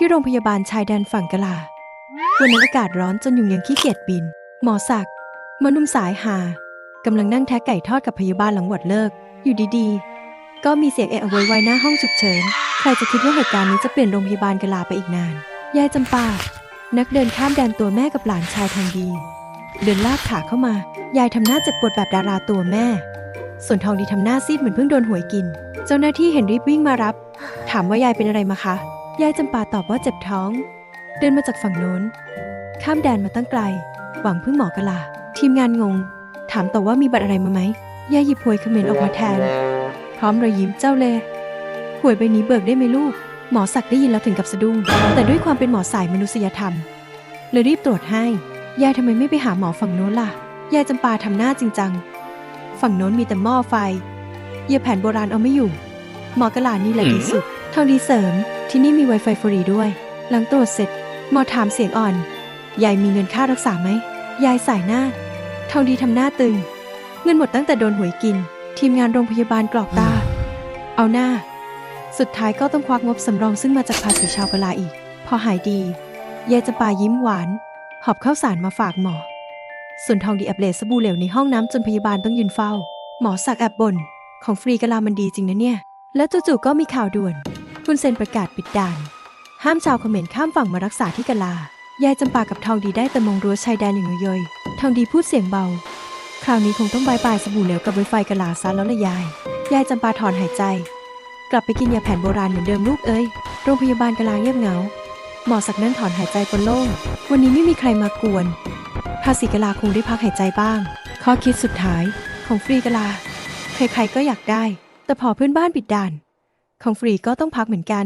ที่โรงพยาบาลชายแดนฝั่งกะลา วันนั้นอากาศร้อนจนยุงยังขี้เกียจบิน หมอศักดิ์มนุ่มสายหากำลังนั่งแทะไก่ทอดกับพยาบาลหลังหวดเลิก อยู่ดีๆ ก็มีเสียงเอะอะโวยวายหน้าห้องฉุกเฉิน ใครจะคิดว่าเหตุการณ์นี้จะเปลี่ยนโรงพยาบาลกะลาไปอีกนาน ยายจำปา นักเดินข้ามแดนตัวแม่กับหลานชายทางดี เดินลากขาเข้ามายายทำหน้าเจ็บปวดแบบดาราตัวแม่ ส่วนทองดีทำหน้าซีดเหมือนเพิ่งโดนหวยกิน เจ้าหน้าที่เห็นรีบวิ่งมารับ ถามว่ายายเป็นอะไรมาคะ ยายจำปาตอบว่าเจ็บท้อง เดินมาจากฝั่งโน้น ข้ามแดนมาตั้งไกล หวังพึ่งหมอกะลา ทีมงานงง ถามต่อว่ามีบัตรอะไรมาไหมยายหยิบหวยเขมรออกมาแทน พร้อมรอยยิ้มเจ้าเลหวยใบนี้เบิกได้ไหมลูก หมอศักดิ์ได้ยินแล้วถึงกับสะดุ้ง แต่ด้วยความเป็นหมอสายมนุษยธรรม เลยรีบตรวจให้ ยายทำไมไม่ไปหาหมอฝั่งโน้นล่ะ ยายจำปาทำหน้าจริงจัง ฝั่งโน้นมีแต่หม้อไฟ เยียบแผ่นโบราณเอาไม่อยู่ หมอกระลานี่แหละดีสุดทองดีเสริม ที่นี่มี Wi-Fi ฟรีด้วย หลังตรวจเสร็จ หมอถามเสียงอ่อน ยายมีเงินค่ารักษาไหม ยายสายหน้าทองดีทำหน้าตึง เงินหมดตั้งแต่โดนหวยกิน ทีมงานโรงพยาบาลกรอกตา เอาหน้า สุดท้ายก็ต้องควักงบสำรองซึ่งมาจากภาษีชาวกะลาอีก พอหายดี ยายจะปายิ้มหวาน หอบข้าวสารมาฝากหมอ ส่วนทองดีแอบเลสบู่เหลวในห้องน้ำจนพยาบาลต้องยืนเฝ้า หมอสักแอบบ่นของฟรีกะลามันดีจริงนะเนี่ย แล้วจู่ๆก็มีข่าวด่วน คุณเซนประกาศปิดด่าน ห้ามชาวเขมรข้ามฝั่งมารักษาที่กะลา ยายจำปากับทองดีได้แต่มองรั้วชายแดนอย่างเยยทองดีพูดเสียงเบา คราวนี้คงต้องบายบายสบู่เหลวกับไวไฟกะลาซะแล้วละยาย ยายจำปาถอนหายใจ กลับไปกินยาแผนโบราณเหมือนเดิมลูกเอ้ย โรงพยาบาลกะลาเงียบเหงา หมอสักนั่งถอนหายใจปนโล่ง วันนี้ไม่มีใครมากวน ภาษีกะลาคงได้พักหายใจบ้าง ข้อคิดสุดท้ายของฟรีกะลา ใครๆก็อยากได้ แต่พอเพื่อนบ้านปิดด่าน ของฟรีก็ต้องพักเหมือนกัน